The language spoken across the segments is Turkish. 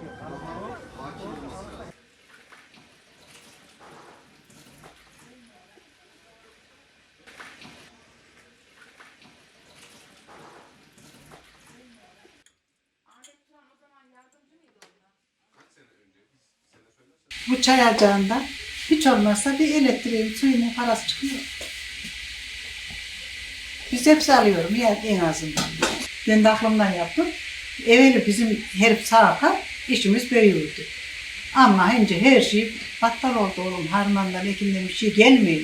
Bu çay ocağından hiç olmazsa bir elektriğin suyunun parası çıkıyor. Biz hepsi alıyorum ya en azından. Ben de aklımdan yaptım. Evveli bizim herif sağ işimiz büyüyordu. Ama önce her şey battal oldu oğlum. Harmandan, ekinden bir şey gelmiyor.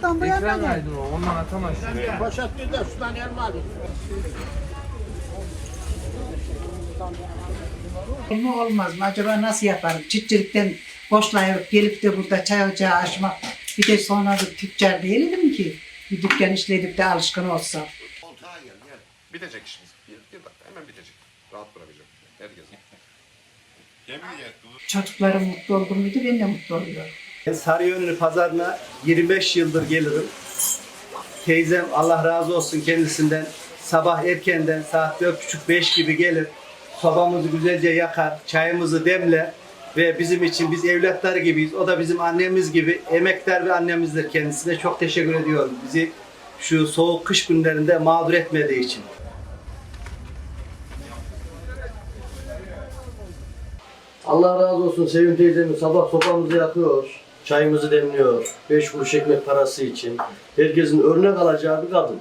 Tam bu Ekran yana gel. kaydı o, ondan bir de sudan elma alayım. mu olmaz mı? Acaba nasıl yaparım? Çiftçilikten boşlayıp gelip de burada çay ocağı açmak. Bir de sonra da tüccar değilim ki. Bir dükkan işledip de alışkın olsa. Koltuğa gel gel. Bitecek işimiz. Bir, bir dakika hemen bitecek. Rahat bırakacağım. Herkes. Çocuklarım mutlu oldu muydu ben de mutlu oluyorum. Ben Sarıyönlü pazarına 25 yıldır gelirim. Teyzem Allah razı olsun kendisinden sabah erkenden saat 4.30-5 gibi gelir. Sobamızı güzelce yakar, çayımızı demler ve bizim için biz evlatlar gibiyiz. O da bizim annemiz gibi emektar bir annemizdir kendisine. Çok teşekkür ediyorum bizi şu soğuk kış günlerinde mağdur etmediği için. Allah razı olsun Sevim teyzemiz sabah sopamızı yakıyor, çayımızı demliyor, beş kuruş ekmek parası için. Herkesin örnek alacağı bir kadın.